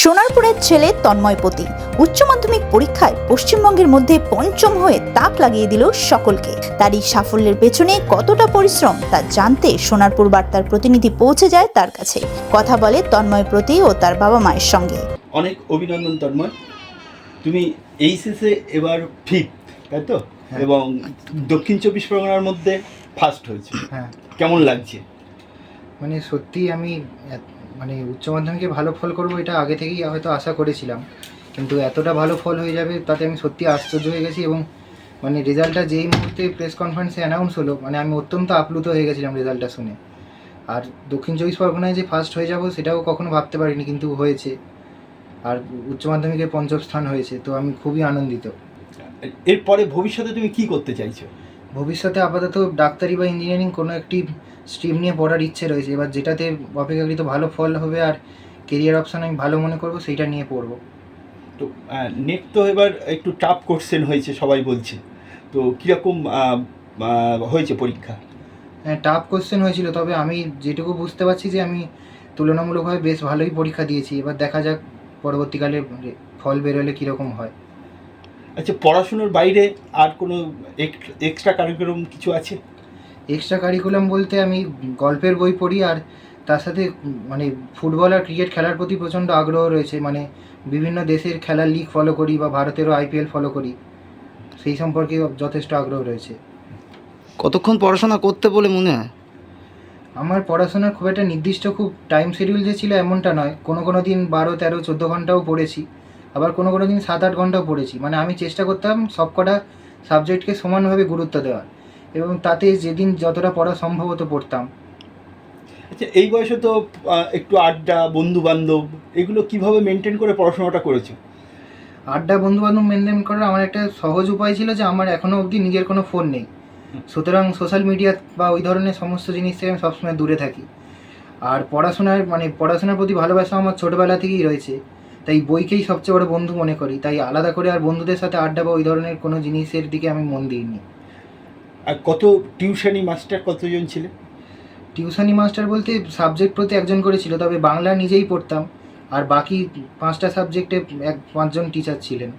সোনারপুরের ছেলে তন্ময়পতি উচ্চ মাধ্যমিক পরীক্ষায় পশ্চিমবঙ্গের মধ্যে পঞ্চম হয়ে তাক লাগিয়ে দিল সকলকে। তার এই সাফল্যের পেছনে কতটা পরিশ্রম তা জানতে সোনারপুর বার্তার প্রতিনিধি পৌঁছে যায় তার কাছে। কথা বলে তন্ময় তন্ময়প্রতি ও তার বাবা মায়ের সঙ্গে। অনেক অভিনন্দন তন্ময়। তুমি এইচএসে এবার ফিফথ তাই তো? হ্যাঁ। এবং দক্ষিণ চব্বিশ পরগনার মধ্যে ফার্স্ট হয়েছে। হ্যাঁ। কেমন লাগছে? মানে সত্যি আমি মানে উচ্চ মাধ্যমিকে ভালো ফল করব এটা আগে থেকেই হয়তো আশা করেছিলাম। কিন্তু এতটা ভালো ফল হয়ে যাবে তাতে আমি সত্যি আশ্চর্য হয়ে গেছি এবং মানে রেজাল্টটা যেই মুহূর্তে প্রেস কনফারেন্সে অ্যানাউন্স হলো মানে আমি অত্যন্ত আপ্লুত হয়ে গেছিলাম রেজাল্টটা শুনে। আর দক্ষিণ চব্বিশ পরগনায় যে ফার্স্ট হয়ে যাব সেটাও কখনো ভাবতে পারিনি কিন্তু হয়েছে। আর উচ্চ মাধ্যমিকে পঞ্চম স্থান হয়েছে তো আমি খুবই আনন্দিত। এরপরে ভবিষ্যতে তুমি কি করতে চাইছো? ভবিষ্যতে আপাতত ডাক্তারি বা ইঞ্জিনিয়ারিং কোনো একটি স্ট্রিম নিয়ে পড়ার ইচ্ছে রয়েছে। এবার যেটাতে অপেক্ষাকৃত ভালো ফল হবে আর কেরিয়ার অপশান আমি ভালো মনে করব সেইটা নিয়ে পড়ব। তো নেট তো এবার একটু টাফ কোশ্চেন হয়েছে সবাই বলছে। তো কীরকম হয়েছে পরীক্ষা? হ্যাঁ টাফ কোশ্চেন হয়েছিল তবে আমি যেটুকু বুঝতে পারছি যে আমি তুলনামূলকভাবে বেশ ভালোই পরীক্ষা দিয়েছি। এবার দেখা যাক পরবর্তীকালে ফল বেরোলে কীরকম হয়। আচ্ছা পড়াশুনোর বাইরে আর কোনো এক্সট্রা কারিকুলাম কিছু আছে? এক্সট্রা কারিকুলাম বলতে আমি গল্পের বই পড়ি আর তার সাথে মানে ফুটবল আর ক্রিকেট খেলার প্রতি প্রচণ্ড আগ্রহ রয়েছে। মানে বিভিন্ন দেশের খেলার লিগ ফলো করি বা ভারতেরও আইপিএল ফলো করি। সেই সম্পর্কে যথেষ্ট আগ্রহ রয়েছে। কতক্ষণ পড়াশোনা করতে বলে মনে হয়? আমার পড়াশোনার খুব একটা নির্দিষ্ট খুব টাইম শিডিউল যে ছিল এমনটা নয়। কোনো কোনো দিন বারো তেরো চোদ্দ ঘন্টাও পড়েছি। আবার কোনো কোনো দিন সাত আট ঘন্টাও পড়েছি। মানে আমি চেষ্টা করতাম সবকটা সাবজেক্টকে সমানভাবে গুরুত্ব দেওয়ার। এবং তাতে যেদিন যতটা পড়া সম্ভব হতো পড়তাম। আচ্ছা এই বয়সে তো একটু আড্ডা বন্ধু বান্ধব এগুলো কীভাবে মেনটেন করে পড়াশোনাটা করেছ? আড্ডা বন্ধু বান্ধব মেনটেন করার আমার একটা সহজ উপায় ছিল যে আমার এখনও অবধি নিজের কোনো ফোন নেই। সুতরাং সোশ্যাল মিডিয়া বা ওই ধরনের সমস্ত জিনিস থেকে আমি সবসময় দূরে থাকি। আর পড়াশোনার মানে পড়াশোনার প্রতি ভালোবাসা আমার ছোটোবেলা থেকেই রয়েছে। তাই বইকেই সবচেয়ে বড় বন্ধু মনে করি। তাই আলাদা করে আর বন্ধুদের সাথে আড্ডা বা ওই ধরনের কোনো জিনিসের দিকে আমি মন দিইনি। আর কত টিউশনি মাস্টার কতজন ছিলে? টিউশনি মাস্টার বলতে সাবজেক্ট প্রতি একজন করে ছিল তবে বাংলা নিজেই পড়তাম আর বাকি পাঁচটা সাবজেক্টে এক পাঁচজন টিচার ছিলেন।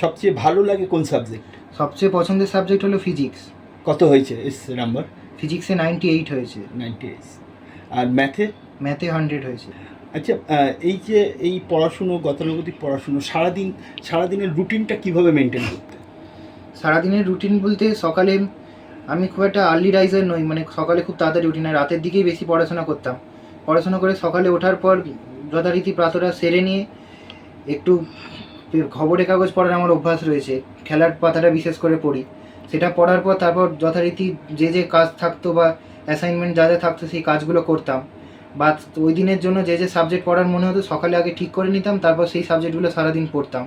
সবচেয়ে ভালো লাগে কোন সাবজেক্ট? সবচেয়ে পছন্দের সাবজেক্ট হলো ফিজিক্স কত হয়েছে এস নাম্বার? ফিজিক্সে নাইনটি এইট হয়েছে। নাইনটি এইট আর ম্যাথে ম্যাথে হান্ড্রেড হয়েছে। আচ্ছা এই যে এই পড়াশুনো গতানুগতিক পড়াশুনো সারাদিন সারাদিনের রুটিনটা কীভাবে মেনটেন করতে সারাদিনের রুটিন বলতে সকালে আমি খুব একটা আর্লি রাইজার নই মানে সকালে খুব তাড়াতাড়ি উঠি না, রাতের দিকেই বেশি পড়াশোনা করতাম। পড়াশোনা করে সকালে ওঠার পর যথারীতি প্রাতরা সেরে নিয়ে একটু খবরের কাগজ পড়ার আমার অভ্যাস রয়েছে, খেলার পাতাটা বিশেষ করে পড়ি। সেটা পড়ার পর তারপর যথারীতি যে যে কাজ থাকতো বা অ্যাসাইনমেন্ট যা যা থাকতো সেই কাজগুলো করতাম। বা ওই দিনের জন্য যে যে সাবজেক্ট পড়ার মনে হতো সকালে আগে ঠিক করে নিতাম, তারপর সেই সাবজেক্টগুলো সারাদিন পড়তাম।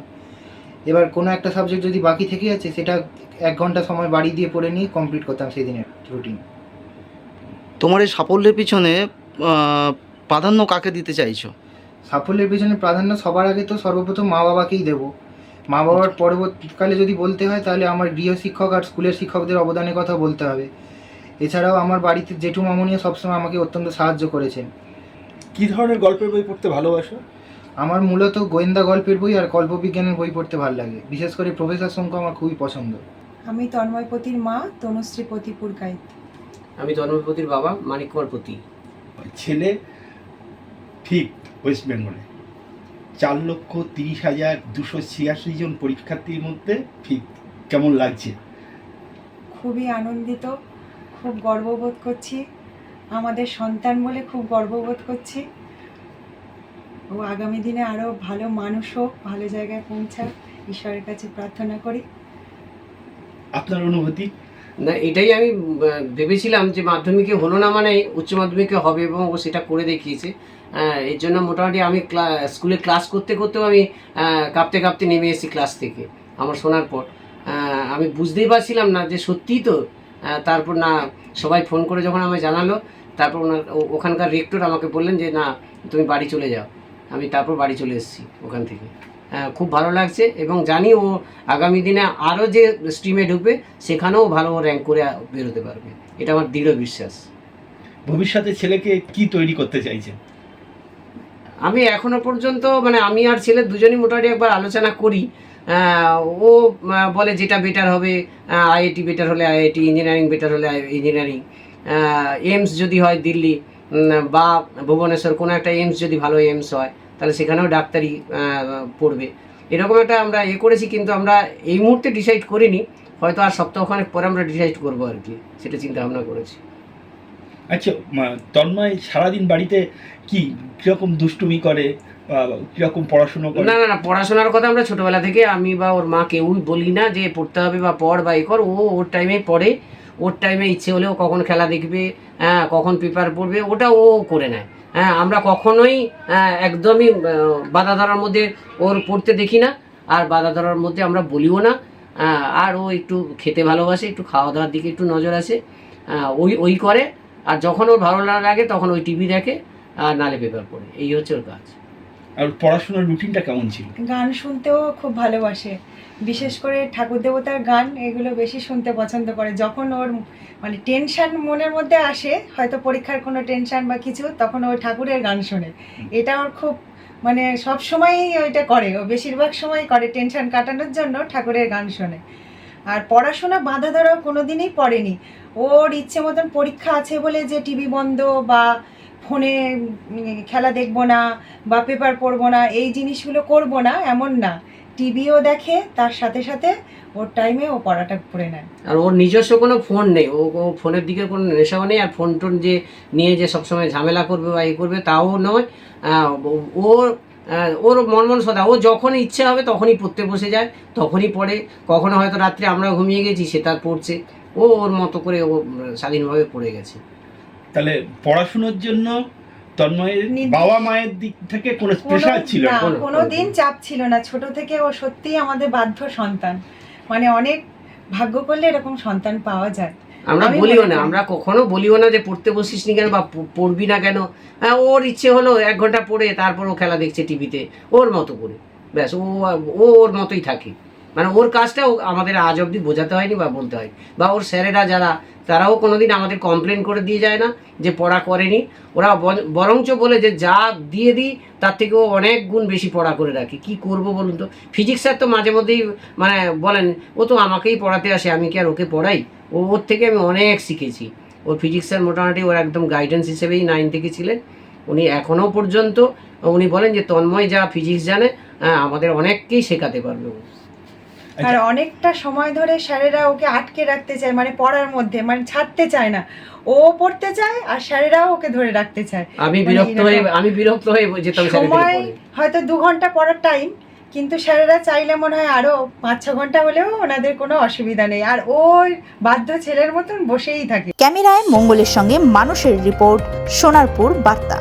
এবার কোনো একটা সাবজেক্ট যদি বাকি থেকে যাচ্ছে সেটা এক ঘণ্টা সময় বাড়ি দিয়ে পড়ে নিয়ে কমপ্লিট করতাম সেই দিনের রুটিন তোমার এই সাফল্যের পিছনে প্রাধান্য কাকে দিতে চাইছো? সাফল্যের পিছনে প্রাধান্য সবার আগে তো সর্বপ্রথম মা বাবাকেই দেবো। মা বাবার পরবর্তীকালে যদি বলতে হয় তাহলে আমার গৃহ শিক্ষক আর স্কুলের শিক্ষকদের অবদানের কথা বলতে হবে। এছাড়াও আমার বাড়িতে জেঠু মামনিও সবসময় আমাকে অত্যন্ত সাহায্য করেছেন। কী ধরনের গল্পের বই পড়তে ভালোবাসো? আমার মূলত গোয়েন্দা গল্পের বই আর কল্পবিজ্ঞানের বই পড়তে ভালো লাগে। বিশেষ করে প্রফেসর শঙ্কু আমার খুবই পছন্দ। আমি তন্ময়পতির মা তনুশ্রী পতিপুর গাইত আমি জন্মপতির বাবা মানিক কুমার পতি। ছেলে ঠিক ওয়েস্ট বেঙ্গলে। চার লক্ষ তিরিশ হাজার দুশো ছিয়াশি জন পরীক্ষার্থীর মধ্যে ঠিক কেমন লাগছে? খুবই আনন্দিত খুব গর্ববোধ করছি। আমাদের সন্তান বলে খুব গর্ববোধ করছি। ও আগামী দিনে আরও ভালো মানুষ হোক ভালো জায়গায় পৌঁছাক ঈশ্বরের কাছে প্রার্থনা করি। আপনার অনুভূতি? না এটাই আমি ভেবেছিলাম যে মাধ্যমিকে হলো না মানে উচ্চ মাধ্যমিকে হবে এবং ও সেটা করে দেখিয়েছে। এর জন্য মোটামুটি আমি ক্লা- স্কুলে ক্লাস করতে করতেও আমি কাঁপতে কাঁপতে নেমে এসেছি ক্লাস থেকে আমার শোনার পর। আমি বুঝতেই পারছিলাম না যে সত্যিই তো তারপর না সবাই ফোন করে যখন আমায় জানালো তারপর ওনার ও- ওখানকার রেক্টর আমাকে বললেন যে না তুমি বাড়ি চলে যাও। আমি তারপর বাড়ি চলে এসেছি ওখান থেকে। আহ, খুব ভালো লাগছে এবং জানি ও আগামী দিনে আরও যে স্ট্রিমে ঢুকবে সেখানেও ভালো র্যাঙ্ক করে বেরোতে পারবে। এটা আমার দৃঢ় বিশ্বাস। ভবিষ্যতে ছেলেকে কি তৈরি করতে চাইছেন? আমি এখনও পর্যন্ত মানে আমি আর ছেলে দুজনই মোটামুটি একবার আলোচনা করি। ও বলে যেটা বেটার হবে আইআইটি বেটার হলে আইআইটি ইঞ্জিনিয়ারিং বেটার হলে ইঞ্জিনিয়ারিং এইমস যদি হয় দিল্লি বা ভুবনেশ্বর কোনো একটা এইমস যদি ভালো এইমস হয় তাহলে সেখানেও ডাক্তারি পড়বে। এরকম একটা আমরা এ করেছি কিন্তু আমরা এই মুহূর্তে ডিসাইড করিনি। হয়তো আর সপ্তাহখানেক পরে আমরা ডিসাইড করব আর কি সেটা চিন্তা ভাবনা করেছি। আচ্ছা তন্ময় সারাদিন বাড়িতে কি কীরকম দুষ্টুমি করে কীরকম পড়াশুনো করে? না না না পড়াশোনার কথা আমরা ছোটবেলা থেকে আমি বা ওর মা কেউই বলি না যে পড়তে হবে বা পড় বা এ কর ও ওর টাইমে পড়ে। ওর টাইমে ইচ্ছে হলেও কখন খেলা দেখবে হ্যাঁ কখন পেপার পড়বে ওটা ও করে নেয়। হ্যাঁ আমরা কখনোই আহ, একদমই বাধা ধরার মধ্যে ওর পড়তে দেখি না আর বাধা ধরার মধ্যে আমরা বলিও না। আর ও একটু খেতে ভালোবাসে একটু খাওয়া দাওয়ার দিকে একটু নজর আহ, ওই ওই করে। আর যখন ওর ভালো না লাগে তখন ওই টিভি দেখে আর নালে পেপার পড়ে। এই হচ্ছে ওর কাজ। আর পড়াশোনার রুটিনটা কেমন ছিল? গান শুনতেও খুব ভালোবাসে। বিশেষ করে ঠাকুর দেবতার গান, এগুলো বেশি শুনতে পছন্দ করে। যখন ওর মানে টেনশন মনের মধ্যে আসে, হয়তো পরীক্ষার কোনো টেনশন বা কিছু, তখন ও ঠাকুরের গান শোনে। এটা ওর খুব মানে সব সময়ই ওইটা করে। ও বেশিরভাগ সময় করে টেনশন কাটানোর জন্য ঠাকুরের গান শোনে। আর পড়াশোনা বাধা ধরাও কোনো দিনই পড়েনি। ওর ইচ্ছে মতন পরীক্ষা আছে বলে যে টিভি বন্ধ বা ফোনে খেলা দেখব না বা পেপার পড়ব না, এই জিনিসগুলো করব না, এমন না। টিভিও দেখে, তার সাথে সাথে ওর টাইমে ও পড়াটা পড়ে নেয়। আর ওর নিজস্ব কোনো ফোন নেই। ও ফোনের দিকে কোনো নেশাও নেই আর ফোন টোন যে নিয়ে যে সবসময় ঝামেলা করবে বা এ করবে, তাও নয়। ও- ওর মন মন সদা ও যখন ইচ্ছে হবে তখনই পড়তে বসে যায়, তখনই পড়ে। কখনো হয়তো রাত্রে আমরা ঘুমিয়ে গেছি, সে তার পড়ছে। ও ওর মতো করে ও স্বাধীনভাবে পড়ে গেছে। তাহলে পড়াশোনার জন্য তন্ময়ের বাবা মায়ের দিক থেকে কোনো প্রেশার ছিল না? কোনো- দিন চাপ ছিল না। ছোট থেকে ও সত্যিই আমাদের বাধ্য সন্তান। মানে অনেক ভাগ্য করলে এরকম সন্তান পাওয়া যায়। আমরা বলিও না আমরা কখনো বলিও না যে পড়তে বসিস নি কেন বা পড়বি না কেন। হ্যাঁ ওর ইচ্ছে হলো এক ঘণ্টা পড়ে তারপর ও খেলা দেখছে টিভিতে ওর মতো করে। ব্যাস ও ও ওর মতোই থাকে। মানে ওর কাজটা আমাদের আজ অবধি বোঝাতে হয়নি বা বলতে হয় বা ওর স্যারেরা যারা তারাও কোনোদিন আমাদের কমপ্লেন করে দিয়ে যায় না যে পড়া করেনি। ওরা বরঞ্চ বলে যে যা দিয়ে দিই তার থেকেও অনেক গুণ বেশি পড়া করে রাখি। কি করব বলুন তো? ফিজিক্স স্যার তো মাঝে মধ্যেই মানে বলেন ও তো আমাকেই পড়াতে আসে আমি কি আর ওকে পড়াই? ও ওর থেকে আমি অনেক শিখেছি। ওর ফিজিক্স স্যার মোটামুটি ওর একদম গাইডেন্স হিসেবেই নাইন থেকে ছিলেন। উনি এখনও পর্যন্ত উনি বলেন যে তন্ময় যা ফিজিক্স জানে হ্যাঁ, আমাদের অনেককেই শেখাতে পারবে আর অনেকটা সময় ধরে স্যারেরা ওকে আটকে রাখতে চায় মানে পড়ার মধ্যে মানে ছাড়তে চায় না। ও পড়তে চায় আর স্যারেরাও ওকে ধরে রাখতে চায়। আমি মানে বিরক্ত হয়ে আমি বিরক্ত হয়ে যেতাম সময় হয়তো দু ঘণ্টা পড়ার টাইম কিন্তু স্যারেরা চাইলে মনে হয় আরও পাঁচ ছ ঘণ্টা হলেও ওনাদের কোনো অসুবিধা নেই। আর ওই বাধ্য ছেলের মতন বসেই থাকে। ক্যামেরায় মঙ্গলের সঙ্গে মানুষের রিপোর্ট সোনারপুর বার্তা।